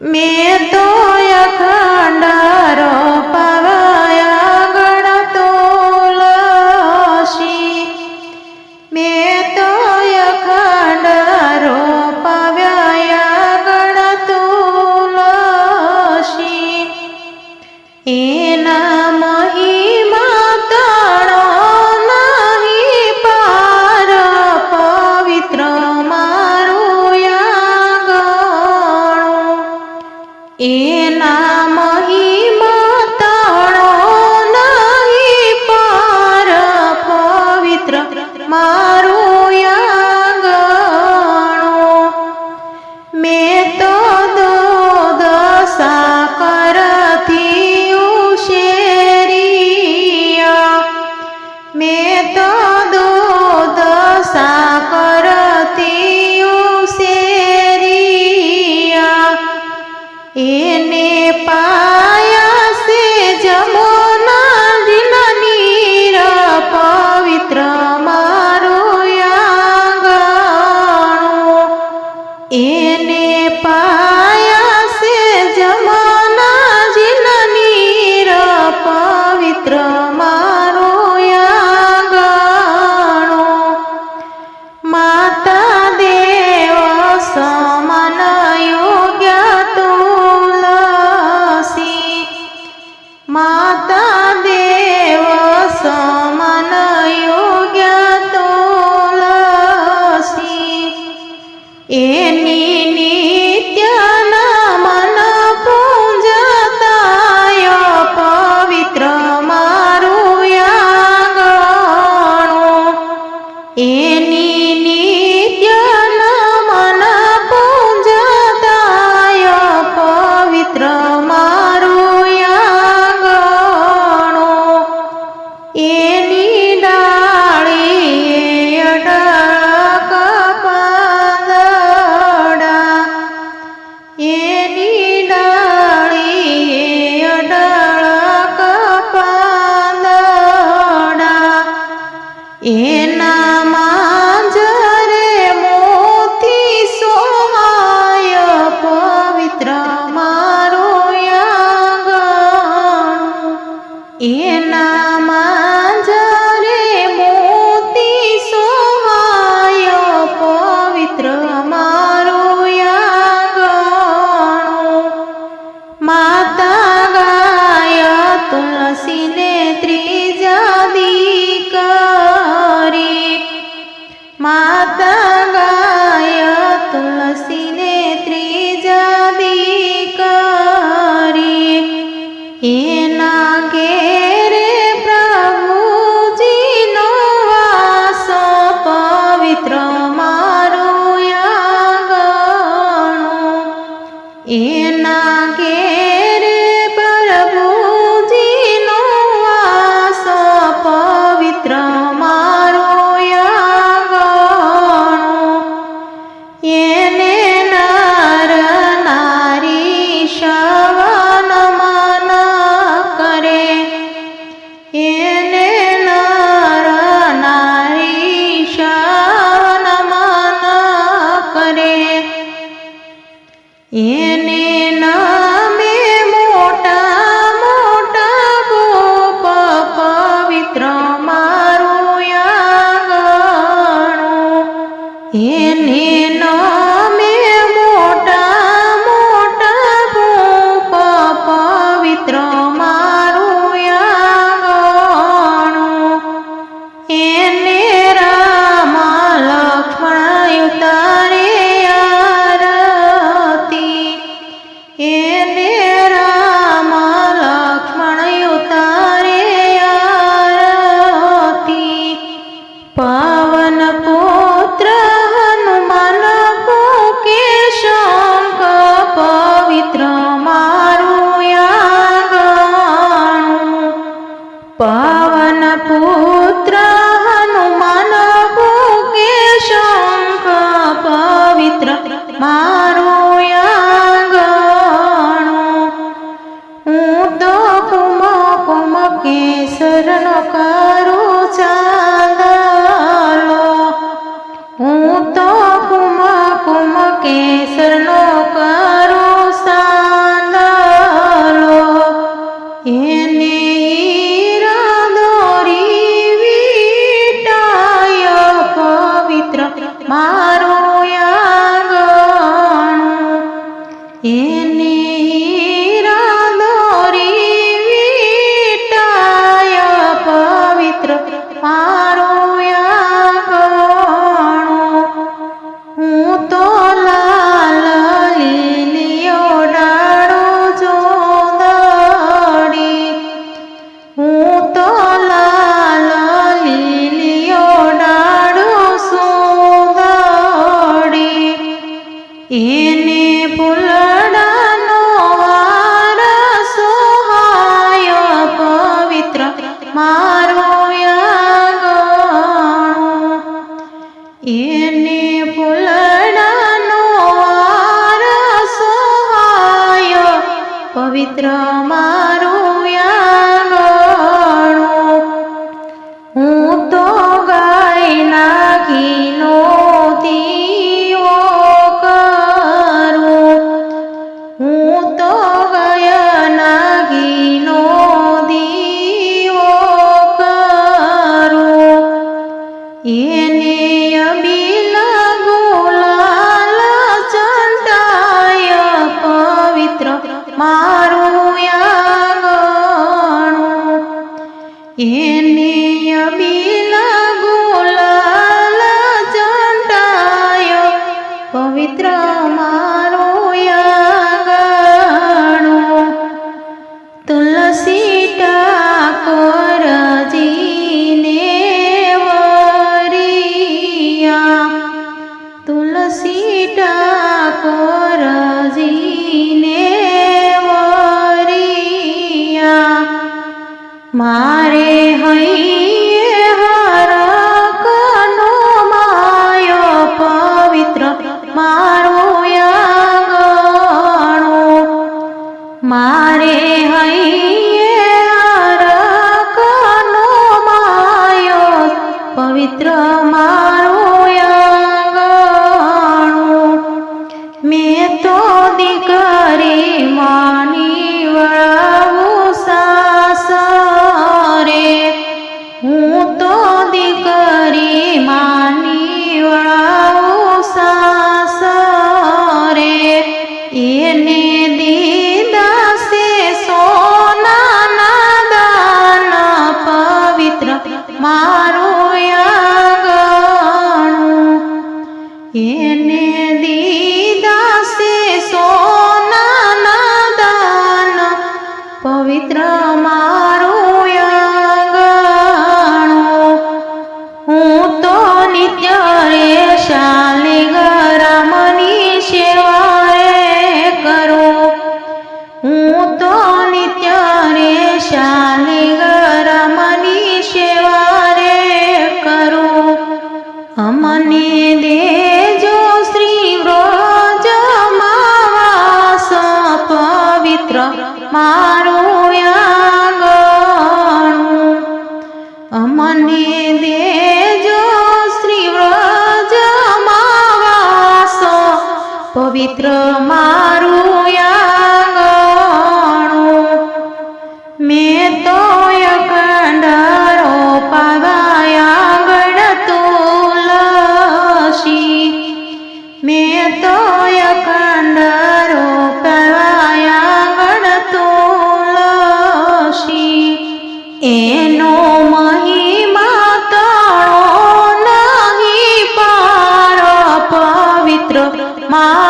મેં તો અખંડરો પવાયા ગણતોલસી મેં તો અખંડરો પવાયા ગણતોલસી એ તો દૂધ સાકરતી Yeah. না কে એને ફૂલડાનો વાર સહાય પવિત્રમાં મારું યાગણું એ પવિત્ર મારું આંગણું. મેં તો યકંડરો પાવાયાંગણ તુલસી. મેં તો યકંડરો પાવાયાંગણ તુલસી. એનો મહિમા તણો નહીં પાર પવિત્ર મા